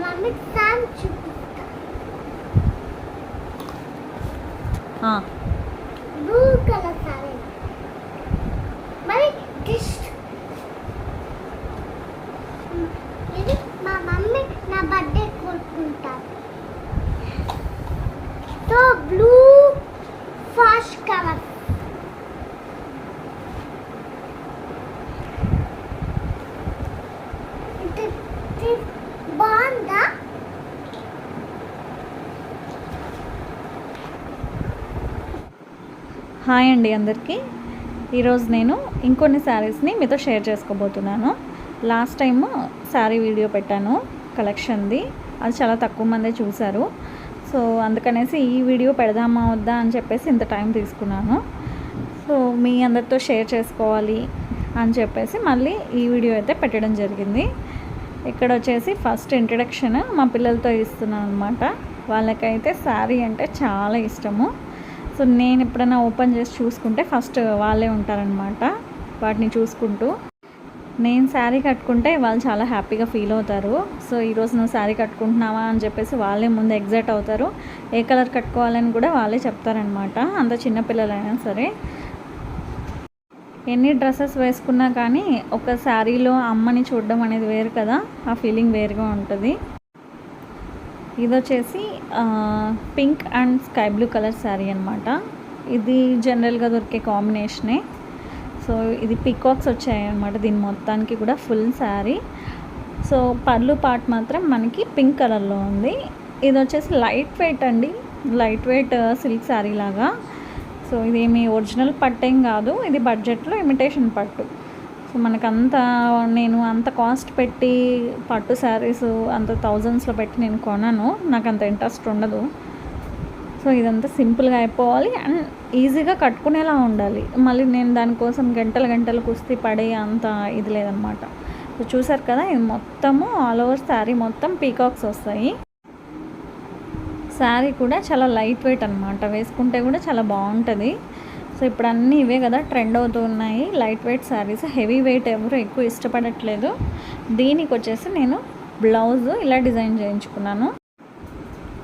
మమ్మీకి సారీ చూపిస్తా ఆ, బ్లూ కలర్ సారీ మరి జస్ట్ ఇది మా మమ్మీ నా బర్త్డే కోరుకుంటారు సో బ్లూ ఫాస్ట్ కలర్ ఇది ఇది బాగుందా హాయ్ అండి అందరికీ. ఈరోజు నేను ఇంకొన్ని శారీస్ని మీతో షేర్ చేసుకోబోతున్నాను. లాస్ట్ టైం శారీ వీడియో పెట్టాను కలెక్షన్ది. అది చాలా తక్కువ మందే చూశారు. సో అందుకనేసి ఈ వీడియో పెడదామా వద్దా అని చెప్పేసి ఇంత టైం తీసుకున్నాను. సో మీ అందరితో షేర్ చేసుకోవాలి అని చెప్పేసి మళ్ళీ ఈ వీడియో అయితే పెట్టడం జరిగింది. ఇక్కడ వచ్చేసి ఫస్ట్ ఇంట్రడక్షన్ మా పిల్లలతో ఇస్తున్నాను అనమాట వాళ్ళకైతే శారీ అంటే చాలా ఇష్టము. సో నేను ఎప్పుడైనా ఓపెన్ చేసి చూసుకుంటే ఫస్ట్ వాళ్ళే ఉంటారనమాట వాటిని చూసుకుంటూ. నేను శారీ కట్టుకుంటే వాళ్ళు చాలా హ్యాపీగా ఫీల్ అవుతారు. సో ఈరోజు నువ్వు శారీ కట్టుకుంటున్నావా అని చెప్పేసి వాళ్ళే ముందు ఎగ్జైట్ అవుతారు. ఏ కలర్ కట్టుకోవాలని కూడా వాళ్ళే చెప్తారనమాట అంత చిన్నపిల్లలైనా సరే. ఎన్ని డ్రెస్సెస్ వేసుకున్నా కానీ ఒక శారీలో అమ్మని చూడడం అనేది వేరు కదా ఆ ఫీలింగ్ వేరుగా ఉంటుంది. ఇది వచ్చేసి pink and sky blue colour sari అనమాట ఇది జనరల్గా దొరికే కాంబినేషనే. సో ఇది పికాక్స్ వచ్చాయన్నమాట దీని మొత్తానికి కూడా ఫుల్ శారీ. సో పర్లు పార్ట్ మాత్రం మనకి పింక్ కలర్లో ఉంది. ఇది వచ్చేసి లైట్ వెయిట్ అండి. లైట్ వెయిట్ సిల్క్ శారీ లాగా. సో ఇదేమి ఒరిజినల్ పట్టేం కాదు. ఇది బడ్జెట్లో ఇమిటేషన్ పట్టు. సో మనకు నేను అంత కాస్ట్ పెట్టి పట్టు శారీస్ అంత థౌజండ్స్లో పెట్టి నేను కొనను. నాకు అంత ఇంట్రెస్ట్ ఉండదు. సో ఇదంతా సింపుల్గా అయిపోవాలి అండ్ ఈజీగా కట్టుకునేలా ఉండాలి. మళ్ళీ నేను దానికోసం గంటలు గంటలు కుస్తీ పడే అంత ఇది లేదనమాట సో చూసారు కదా ఇది మొత్తము ఆల్ ఓవర్ శారీ మొత్తం పీకాక్స్ వస్తాయి. శారీ కూడా చాలా లైట్ వెయిట్ అనమాట వేసుకుంటే కూడా చాలా బాగుంటుంది. సో ఇప్పుడు అన్నీ ఇవే కదా ట్రెండ్ అవుతూ ఉన్నాయి. Light weight saris heavy weight ఎవరు ఎక్కువ ఇష్టపడట్లేదు. దీనికి వచ్చేసి నేను బ్లౌజ్ ఇలా డిజైన్ చేయించుకున్నాను.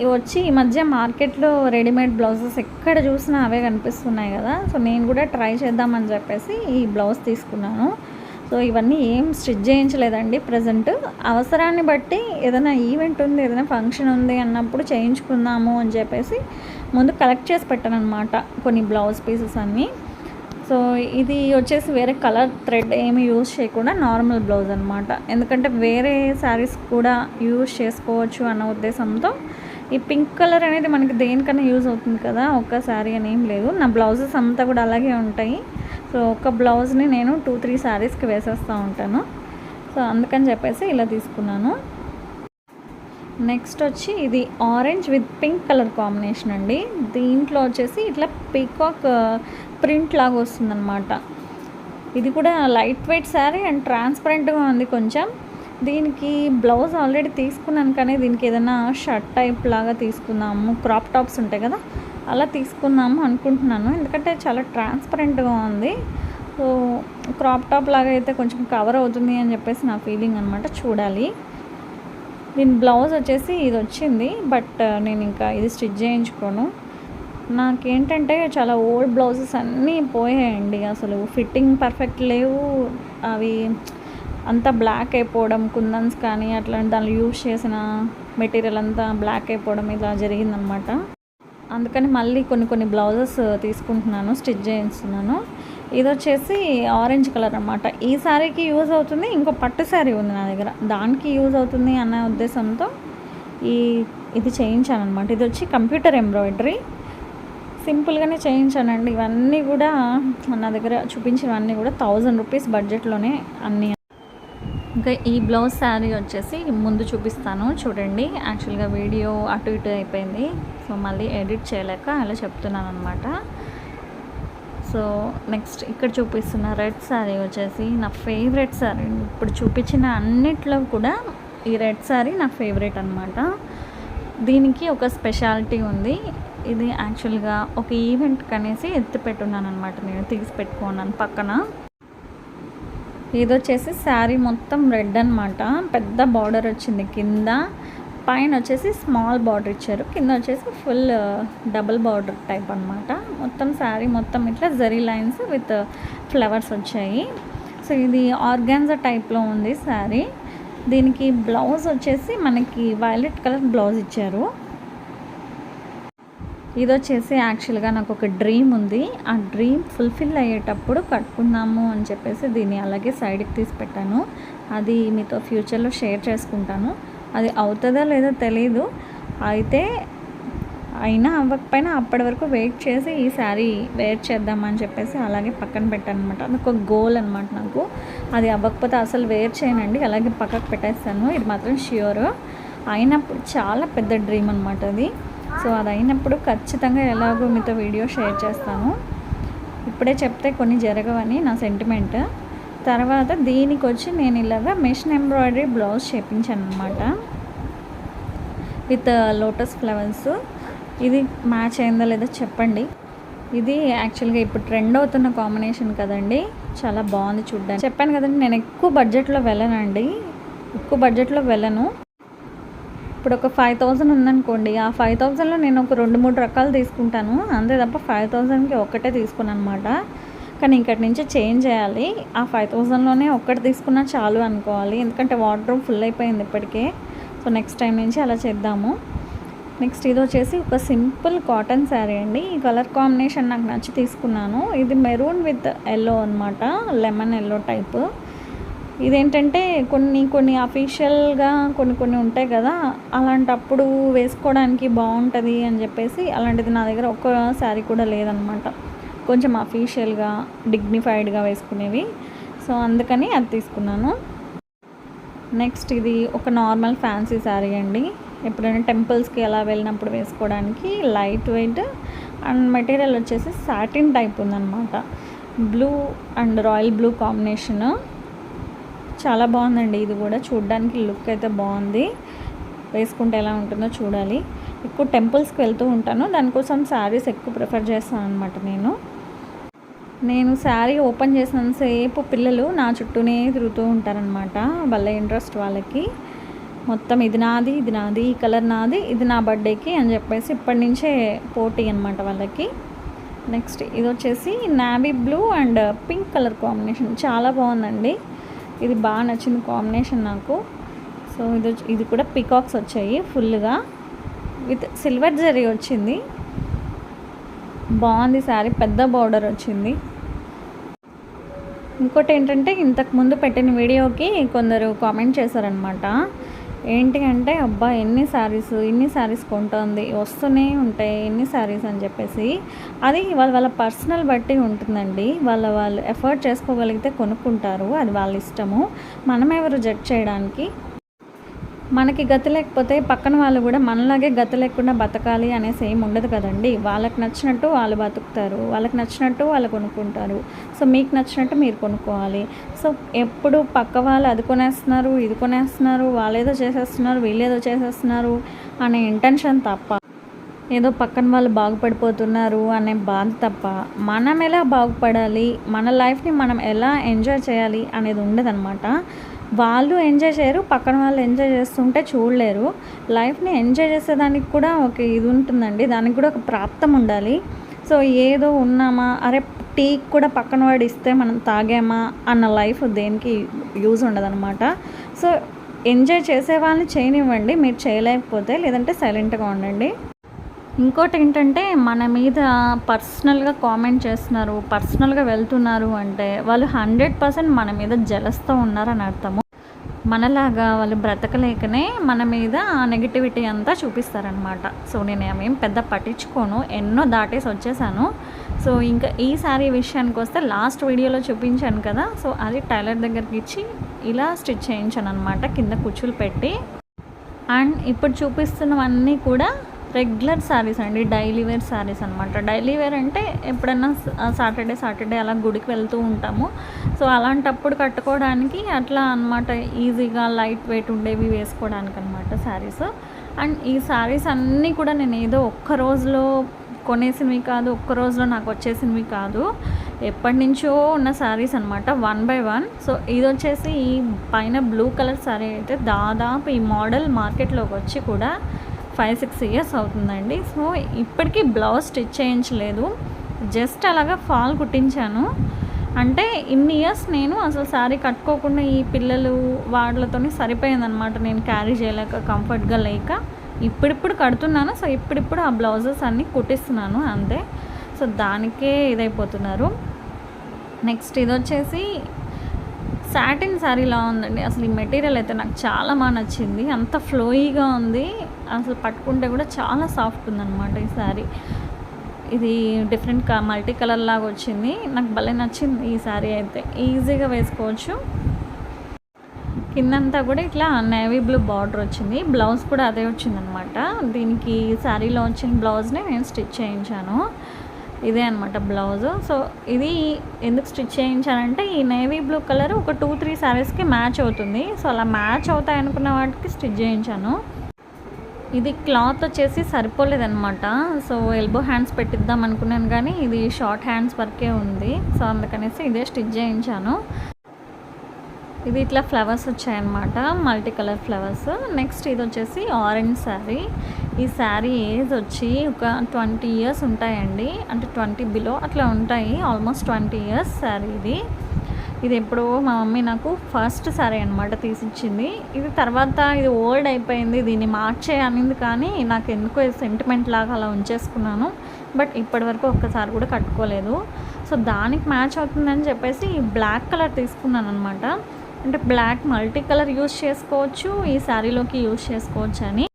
ఇవి వచ్చి ఈ మధ్య మార్కెట్లో రెడీమేడ్ బ్లౌజెస్ ఎక్కడ చూసినా అవే కనిపిస్తున్నాయి కదా. సో నేను కూడా ట్రై చేద్దామని చెప్పేసి ఈ బ్లౌజ్ తీసుకున్నాను. సో ఇవన్నీ ఏం స్టిచ్ చేయించలేదండి. ప్రజెంట్ అవసరాన్ని బట్టి ఏదైనా ఈవెంట్ ఉంది ఏదైనా ఫంక్షన్ ఉంది అన్నప్పుడు చేయించుకుందాము అని చెప్పేసి ముందు కలెక్ట్ చేసి పెట్టాను అనమాట కొన్ని బ్లౌజ్ పీసెస్ అన్నీ. సో ఇది వచ్చేసి వేరే కలర్ థ్రెడ్ ఏమి యూజ్ చేయకుండా నార్మల్ బ్లౌజ్ అనమాట ఎందుకంటే వేరే శారీస్ కూడా యూజ్ చేసుకోవచ్చు అన్న ఉద్దేశంతో ఈ పింక్ కలర్ అనేది మనకి దేనికన్నా యూజ్ అవుతుంది కదా ఒక్క శారీ అని ఏం లేదు. నా బ్లౌజెస్ అంతా కూడా అలాగే ఉంటాయి. సో ఒక బ్లౌజ్ని నేను టూ త్రీ శారీస్కి వేసేస్తూ ఉంటాను. సో అందుకని చెప్పేసి ఇలా తీసుకున్నాను. నెక్స్ట్ వచ్చి ఇది orange with pink colour combination అండి. దీంట్లో వచ్చేసి ఇట్లా పీకాక్ ప్రింట్ లాగా వస్తుందన్నమాట. ఇది కూడా లైట్ వెయిట్ శారీ అండ్ ట్రాన్స్పరెంట్గా ఉంది కొంచెం. దీనికి బ్లౌజ్ ఆల్రెడీ తీసుకున్నాను కానీ దీనికి ఏదైనా షర్ట్ టైప్ లాగా తీసుకుందాము. క్రాప్ టాప్స్ ఉంటాయి కదా అలా తీసుకుందాము అనుకుంటున్నాను. ఎందుకంటే చాలా ట్రాన్స్పరెంట్గా ఉంది. సో క్రాప్ టాప్ లాగా అయితే కొంచెం కవర్ అవుతుంది అని చెప్పేసి నా ఫీలింగ్ అనమాట చూడాలి. దీని బ్లౌజ్ వచ్చేసి ఇది వచ్చింది బట్ నేను ఇంకా ఇది స్టిచ్ చేయించుకోను. నాకేంటంటే చాలా ఓల్డ్ బ్లౌజెస్ అన్నీ పోయాయండి. అసలు ఫిట్టింగ్ పర్ఫెక్ట్ లేవు. అవి అంతా బ్లాక్ అయిపోవడం కుందన్స్ కానీ అట్లాంటి దానిలో యూజ్ చేసిన మెటీరియల్ అంతా బ్లాక్ అయిపోవడం ఇలా జరిగిందనమాట. అందుకని మళ్ళీ కొన్ని కొన్ని బ్లౌజెస్ తీసుకుంటున్నాను స్టిచ్ చేయిస్తున్నాను ఇది వచ్చేసి ఆరెంజ్ కలర్ అనమాట ఈ శారీకి యూజ్ అవుతుంది ఇంకో పట్టు శారీ ఉంది నా దగ్గర. దానికి యూజ్ అవుతుంది అన్న ఉద్దేశంతో ఈ ఇది చేయించాను అనమాట ఇది వచ్చి కంప్యూటర్ ఎంబ్రాయిడరీ. సింపుల్గానే చేయించానండి. ఇవన్నీ కూడా నా దగ్గర చూపించినవన్నీ కూడా థౌజండ్ రూపీస్ బడ్జెట్లోనే అన్నీ. ఇంకా ఈ బ్లౌజ్ శారీ వచ్చేసి ముందు చూపిస్తాను చూడండి. యాక్చువల్గా వీడియో అటు ఇటు అయిపోయింది. సో మళ్ళీ ఎడిట్ చేయలేక అలా చెప్తున్నాను అనమాట సో నెక్స్ట్ ఇక్కడ చూపిస్తున్న రెడ్ శారీ వచ్చేసి నా ఫేవరెట్ శారీ ఇప్పుడు చూపించిన అన్నిట్లో కూడా ఈ రెడ్ శారీ నా ఫేవరెట్ అనమాట దీనికి ఒక స్పెషాలిటీ ఉంది. ఇది యాక్చువల్గా ఒక ఈవెంట్ కనేసి ఎత్తి పెట్టున్నాను అనమాట నేను. తీసి పెట్టుకున్నాను పక్కన. ఇది వచ్చేసి శారీ మొత్తం రెడ్ అనమాట పెద్ద బార్డర్ వచ్చింది కింద. పైన వచ్చేసి స్మాల్ బార్డర్ ఇచ్చారు. కింద వచ్చేసి ఫుల్ డబుల్ బార్డర్ టైప్ అనమాట మొత్తం శారీ మొత్తం ఇట్లా జరీ లైన్స్ విత్ ఫ్లవర్స్ వచ్చాయి. సో ఇది ఆర్గాన్జా టైప్లో ఉంది శారీ. దీనికి బ్లౌజ్ వచ్చేసి మనకి వైలెట్ కలర్ బ్లౌజ్ ఇచ్చారు. ఇది వచ్చేసి యాక్చువల్గా నాకు ఒక డ్రీమ్ ఉంది. ఆ డ్రీమ్ ఫుల్ఫిల్ అయ్యేటప్పుడు కట్టుకుందాము అని చెప్పేసి దీన్ని అలాగే సైడ్కి తీసి పెట్టాను. అది మీతో ఫ్యూచర్లో షేర్ చేసుకుంటాను. అది అవుతుందో లేదో తెలీదు. అయితే అయినా అవ్వకపోయినా అప్పటి వరకు వెయిట్ చేసి ఈ శారీ వేర్ చేద్దామని చెప్పేసి అలాగే పక్కన పెట్టాను అనమాట అది ఒక గోల్ అనమాట నాకు. అది అవ్వకపోతే అసలు వేర్ చేయనండి. అలాగే పక్కకు పెట్టేస్తాను. ఇది మాత్రం ష్యూర్. అయినప్పుడు చాలా పెద్ద డ్రీమ్ అనమాట అది. సో అది అయినప్పుడు ఖచ్చితంగా ఎలాగో మీతో వీడియో షేర్ చేస్తాను. ఇప్పుడే చెప్తే కొన్ని జరగవని నా సెంటిమెంట్. తర్వాత దీనికి వచ్చి నేను ఇలాగా మెషిన్ ఎంబ్రాయిడరీ బ్లౌజ్ చేపించాను అనమాట విత్ లోటస్ ఫ్లవర్స్ ఇది మ్యాచ్ అయిందో లేదో చెప్పండి. ఇది యాక్చువల్గా ఇప్పుడు ట్రెండ్ అవుతున్న కాంబినేషన్ కదండి. చాలా బాగుంది చూడ్డానికి. చెప్పాను కదండి నేను ఎక్కువ బడ్జెట్లో వెళ్ళనండి. ఎక్కువ బడ్జెట్లో వెళ్ళను. ఇప్పుడు ఒక ఫైవ్ థౌజండ్ ఉందనుకోండి ఆ ఫైవ్ థౌజండ్లో నేను ఒక రెండు మూడు రకాలు తీసుకుంటాను. అంతే తప్ప ఫైవ్ థౌజండ్కి ఒక్కటే తీసుకున్నాను అనమాట కానీ ఇంకటి నుంచి చేంజ్ చేయాలి. ఆ ఫైవ్ థౌజండ్లోనే ఒక్కటి తీసుకున్నా చాలు అనుకోవాలి. ఎందుకంటే వాటర్ ఫుల్ అయిపోయింది ఇప్పటికే. సో నెక్స్ట్ టైం నుంచి అలా చేద్దాము. నెక్స్ట్ ఇది వచ్చేసి ఒక సింపుల్ కాటన్ శారీ అండి. ఈ కలర్ కాంబినేషన్ నాకు నచ్చి తీసుకున్నాను. ఇది మెరూన్ విత్ ఎల్లో అనమాట లెమన్ ఎల్లో టైప్. ఇదేంటంటే కొన్ని కొన్ని అఫీషియల్గా కొన్ని కొన్ని ఉంటాయి కదా అలాంటప్పుడు వేసుకోవడానికి బాగుంటుంది అని చెప్పేసి అలాంటిది నా దగ్గర ఒక్క శారీ కూడా లేదనమాట కొంచెం అఫీషియల్గా డిగ్నిఫైడ్గా వేసుకునేవి. సో అందుకని అది తీసుకున్నాను. నెక్స్ట్ ఇది ఒక నార్మల్ ఫ్యాన్సీ శారీ అండి. ఎప్పుడైనా టెంపుల్స్కి ఎలా వెళ్ళినప్పుడు వేసుకోవడానికి లైట్ వెయిట్ అండ్ మెటీరియల్ వచ్చేసి సాటిన్ టైప్ ఉందన్నమాట. Blue and royal blue combination చాలా బాగుందండి ఇది కూడా. చూడడానికి లుక్ అయితే బాగుంది. వేసుకుంటే ఎలా ఉంటుందో చూడాలి. ఎక్కువ టెంపుల్స్కి వెళ్తూ ఉంటాను. దానికోసం శారీస్ ఎక్కువ ప్రిఫర్ చేస్తాను అనమాట నేను. నేను శారీ ఓపెన్ చేసినంతసేపు పిల్లలు నా చుట్టూనే తిరుగుతూ ఉంటారనమాట వాళ్ళ ఇంట్రెస్ట్ వాళ్ళకి. మొత్తం ఇది నాది ఇది నాది ఈ కలర్ నాది ఇది నా బర్త్డేకి అని చెప్పేసి ఇప్పటి నుంచే పోటీ అనమాట వాళ్ళకి. నెక్స్ట్ ఇది వచ్చేసి navy blue and pink colour combination. చాలా బాగుందండి. ఇది బాగా నచ్చింది కాంబినేషన్ నాకు. సో ఇది ఇది కూడా పికాక్స్ వచ్చాయి ఫుల్గా. విత్ సిల్వర్ జరీ వచ్చింది. బాగుంది శారీ పెద్ద బార్డర్ వచ్చింది. ఇంకోటి ఏంటంటే ఇంతకుముందు పెట్టిన వీడియోకి కొందరు కామెంట్ చేశారనమాట ఏంటి అంటే అబ్బా ఎన్ని శారీస్ ఇన్ని శారీస్ కొంటుంది వస్తూనే ఉంటాయి ఎన్ని శారీస్ అని చెప్పేసి. అది వాళ్ళ వాళ్ళ పర్సనల్ బట్టి ఉంటుందండి. వాళ్ళ వాళ్ళు ఎఫర్ట్ చేసుకోగలిగితే కొనుక్కుంటారు అది వాళ్ళ ఇష్టము. మనం ఎవరు జడ్జ్ చేయడానికి? మనకి గతి లేకపోతే పక్కన వాళ్ళు కూడా మనలాగే గతి లేకుండా బతకాలి అనేసి ఏం ఉండదు కదండి. వాళ్ళకి నచ్చినట్టు వాళ్ళు బతుకుతారు. వాళ్ళకి నచ్చినట్టు వాళ్ళు కొనుక్కుంటారు. సో మీకు నచ్చినట్టు మీరు కొనుక్కోవాలి. సో ఎప్పుడు పక్క వాళ్ళు అది కొనేస్తున్నారు ఇది కొనేస్తున్నారు వాళ్ళేదో చేసేస్తున్నారు వీళ్ళేదో చేసేస్తున్నారు అనే ఇంటెన్షన్ తప్ప ఏదో పక్కన వాళ్ళు బాగుపడిపోతున్నారు అనే బాధ తప్ప మనం ఎలా బాగుపడాలి? మన లైఫ్ని మనం ఎలా ఎంజాయ్ చేయాలి అనేది ఉండదన్నమాట. వాళ్ళు ఎంజాయ్ చేయరు పక్కన వాళ్ళు ఎంజాయ్ చేస్తుంటే చూడలేరు. లైఫ్ని ఎంజాయ్ చేసేదానికి కూడా ఒక ఇది ఉంటుందండి. దానికి కూడా ఒక ప్రాప్తం ఉండాలి. సో ఏదో ఉన్నామా అరే టీ కూడా పక్కన వాడు ఇస్తే మనం తాగామా అన్న లైఫ్ దేనికి యూజ్ ఉండదన్నమాట. సో ఎంజాయ్ చేసే వాళ్ళని చేయనివ్వండి మీరు చేయలేకపోతే లేదంటే సైలెంట్గా ఉండండి. ఇంకోటి ఏంటంటే మన మీద పర్సనల్గా కామెంట్ చేస్తున్నారు పర్సనల్గా వెళ్తున్నారు అంటే వాళ్ళు హండ్రెడ్ పర్సెంట్ మన మీద జలస్తో ఉన్నారని అర్థము. మనలాగా వాళ్ళు బ్రతకలేకనే మన మీద నెగిటివిటీ అంతా చూపిస్తారనమాట. సో నేను ఏమేం పెద్ద పట్టించుకోను ఎన్నో దాటేసి వచ్చేసాను. సో ఇంకా ఈ శారీ విషయానికి వస్తే లాస్ట్ వీడియోలో చూపించాను కదా సో అది టైలర్ దగ్గరికి ఇచ్చి ఇలా స్టిచ్ చేయించాను అనమాట కింద కుచ్చులు పెట్టి. అండ్ ఇప్పుడు చూపిస్తున్నవన్నీ కూడా రెగ్యులర్ శారీస్ అండి డైలీ వేర్ శారీస్ అనమాట డైలీ వేర్ అంటే ఎప్పుడైనా సాటర్డే సాటర్డే అలా గుడికి వెళ్తూ ఉంటాము. సో అలాంటప్పుడు కట్టుకోవడానికి అట్లా అనమాట ఈజీగా లైట్ వెయిట్ ఉండేవి వేసుకోవడానికి అనమాట శారీస్. అండ్ ఈ శారీస్ అన్నీ కూడా నేను ఏదో ఒక్క రోజులో కొనేసినవి కాదు ఒక్క రోజులో నాకు వచ్చేసినవి కాదు. ఎప్పటి నుంచో ఉన్న శారీస్ అనమాట వన్ బై వన్. సో ఇది వచ్చేసి ఈ పైన బ్లూ కలర్ శారీ అయితే దాదాపు ఈ మోడల్ మార్కెట్లోకి వచ్చి కూడా ఫైవ్ సిక్స్ ఇయర్స్ అవుతుందండి. సో ఇప్పటికీ బ్లౌజ్ స్టిచ్ చేయించలేదు. జస్ట్ అలాగా ఫాల్ కుట్టించాను. అంటే ఇన్ని ఇయర్స్ నేను అసలు శారీ కట్టుకోకుండా ఈ పిల్లలు వాళ్ళతోనే సరిపోయిందనమాట నేను క్యారీ చేయలేక కంఫర్ట్గా లేక. ఇప్పుడిప్పుడు కడుతున్నాను. సో ఇప్పుడిప్పుడు ఆ బ్లౌజెస్ అన్నీ కుట్టిస్తున్నాను. అంతే. సో దానికే ఇదైపోతున్నారు. నెక్స్ట్ ఇది వచ్చేసి సాటిన్ శారీలా ఉందండి. అసలు ఈ మెటీరియల్ అయితే నాకు చాలా బాగా నచ్చింది. అంత ఫ్లోయీగా ఉంది. అసలు పట్టుకుంటే కూడా చాలా సాఫ్ట్ ఉందన్నమాట ఈ శారీ ఇది డిఫరెంట్ క మల్టీ కలర్ లాగా వచ్చింది. నాకు భలే నచ్చింది ఈ శారీ అయితే. ఈజీగా వేసుకోవచ్చు. కిందంతా కూడా ఇట్లా నేవీ బ్లూ బార్డర్ వచ్చింది. బ్లౌజ్ కూడా అదే వచ్చిందనమాట దీనికి శారీలో వచ్చిన బ్లౌజ్ని నేను స్టిచ్ చేయించాను. ఇదే అనమాట బ్లౌజ్ సో ఇది ఎందుకు స్టిచ్ చేయించానంటే ఈ నేవీ బ్లూ కలర్ ఒక టూ త్రీ శారీస్కి మ్యాచ్ అవుతుంది. సో అలా మ్యాచ్ అవుతాయి అనుకున్న వాటికి స్టిచ్ చేయించాను. ఇది క్లాత్ వచ్చేసి సరిపోలేదన్నమాట. సో ఎల్బో హ్యాండ్స్ పెట్టిద్దాం అనుకున్నాను కానీ ఇది షార్ట్ హ్యాండ్స్ వరకే ఉంది. సో అందుకనేసి ఇదే స్టిచ్ చేయించాను. ఇది ఇట్లా ఫ్లవర్స్ వచ్చాయన్నమాట మల్టీ కలర్ ఫ్లవర్స్. నెక్స్ట్ ఇది వచ్చేసి ఆరెంజ్ శారీ. ఈ శారీ ఏజ్ వచ్చి ఒక ట్వంటీ ఇయర్స్ ఉంటాయండి. అంటే ట్వంటీ బిలో అట్లా ఉంటాయి. ఆల్మోస్ట్ ట్వంటీ ఇయర్స్ శారీ ఇది. ఇది ఎప్పుడో మా మమ్మీ నాకు ఫస్ట్ శారీ అనమాట తీసిచ్చింది. ఇది తర్వాత ఇది ఓల్డ్ అయిపోయింది దీన్ని మార్చే అనింది కానీ నాకు ఎందుకో సెంటిమెంట్ లాగా అలా ఉంచేసుకున్నాను. బట్ ఇప్పటి వరకు ఒక్కసారి కూడా కట్టుకోలేదు. సో దానికి మ్యాచ్ అవుతుందని చెప్పేసి ఈ బ్లాక్ కలర్ తీసుకున్నాను అనమాట అంటే బ్లాక్ మల్టీ కలర్ యూస్ చేసుకోవచ్చు ఈ శారీలోకి యూస్ చేసుకోవచ్చు అని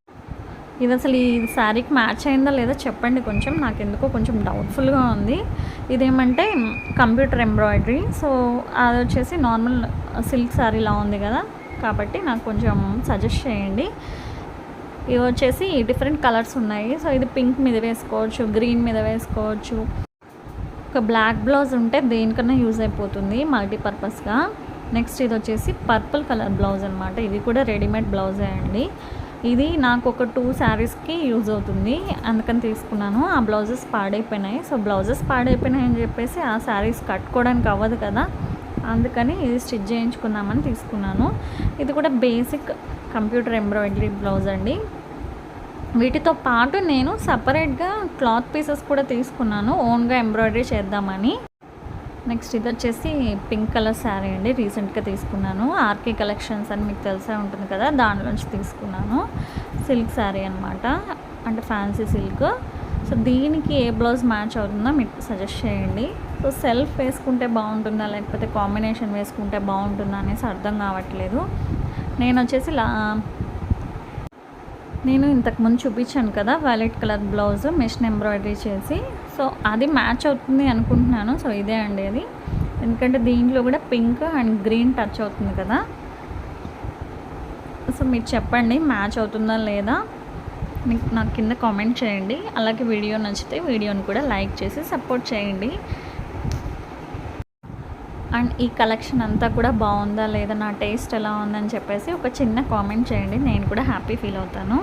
ఇది అసలు ఈ శారీకి మ్యాచ్ అయిందా లేదా చెప్పండి కొంచెం. నాకు ఎందుకో కొంచెం డౌట్ఫుల్గా ఉంది. ఇదేమంటే కంప్యూటర్ ఎంబ్రాయిడరీ. సో అది వచ్చేసి నార్మల్ సిల్క్ శారీలా ఉంది కదా. కాబట్టి నాకు కొంచెం సజెస్ట్ చేయండి. ఇవి వచ్చేసి డిఫరెంట్ కలర్స్ ఉన్నాయి. సో ఇది పింక్ మీద వేసుకోవచ్చు గ్రీన్ మీద వేసుకోవచ్చు. ఒక బ్లాక్ బ్లౌజ్ ఉంటే దేనికన్నా యూజ్ అయిపోతుంది మల్టీపర్పస్గా. నెక్స్ట్ ఇది వచ్చేసి పర్పుల్ కలర్ బ్లౌజ్ అనమాట ఇది కూడా రెడీమేడ్ బ్లౌజే అండి. ఇది నాకు ఒక టూ శారీస్కి యూజ్ అవుతుంది. అందుకని తీసుకున్నాను. ఆ బ్లౌజెస్ పాడైపోయినాయి. సో బ్లౌజెస్ పాడైపోయినాయి అని చెప్పేసి ఆ శారీస్ కట్టుకోవడానికి అవ్వదు కదా. అందుకని ఇది స్టిచ్ చేయించుకుందామని తీసుకున్నాను. ఇది కూడా బేసిక్ కంప్యూటర్ ఎంబ్రాయిడరీ బ్లౌజ్ అండి. వీటితో పాటు నేను సపరేట్గా క్లాత్ పీసెస్ కూడా తీసుకున్నాను. ఓన్గా ఎంబ్రాయిడరీ చేద్దామని. నెక్స్ట్ ఇది వచ్చేసి పింక్ కలర్ శారీ అండి. రీసెంట్గా తీసుకున్నాను. ఆర్కే కలెక్షన్స్ అని మీకు తెలిసే ఉంటుంది కదా దానిలోంచి తీసుకున్నాను. సిల్క్ శారీ అనమాట అంటే ఫ్యాన్సీ సిల్క్. సో దీనికి ఏ బ్లౌజ్ మ్యాచ్ అవుతుందో మీకు సజెస్ట్ చేయండి. సో సెల్ఫ్ వేసుకుంటే బాగుంటుందా లేకపోతే కాంబినేషన్ వేసుకుంటే బాగుంటుందా అనేసి అర్థం కావట్లేదు. నేను వచ్చేసి లా నేను ఇంతకుముందు చూపించాను కదా violet colour blouse machine embroidery చేసి సో అది మ్యాచ్ అవుతుంది అనుకుంటున్నాను. సో ఇదే అండి అది. ఎందుకంటే దీంట్లో కూడా పింక్ అండ్ గ్రీన్ టచ్ అవుతుంది కదా. సో మీరు చెప్పండి మ్యాచ్ అవుతుందా లేదా? మీకు నాకు కింద కామెంట్ చేయండి. అలాగే వీడియో నచ్చితే వీడియోని కూడా లైక్ చేసి సపోర్ట్ చేయండి. అండ్ ఈ కలెక్షన్ అంతా కూడా బాగుందా లేదా నా టేస్ట్ ఎలా ఉందని చెప్పేసి ఒక చిన్న కామెంట్ చేయండి. నేను కూడా హ్యాపీ ఫీల్ అవుతాను.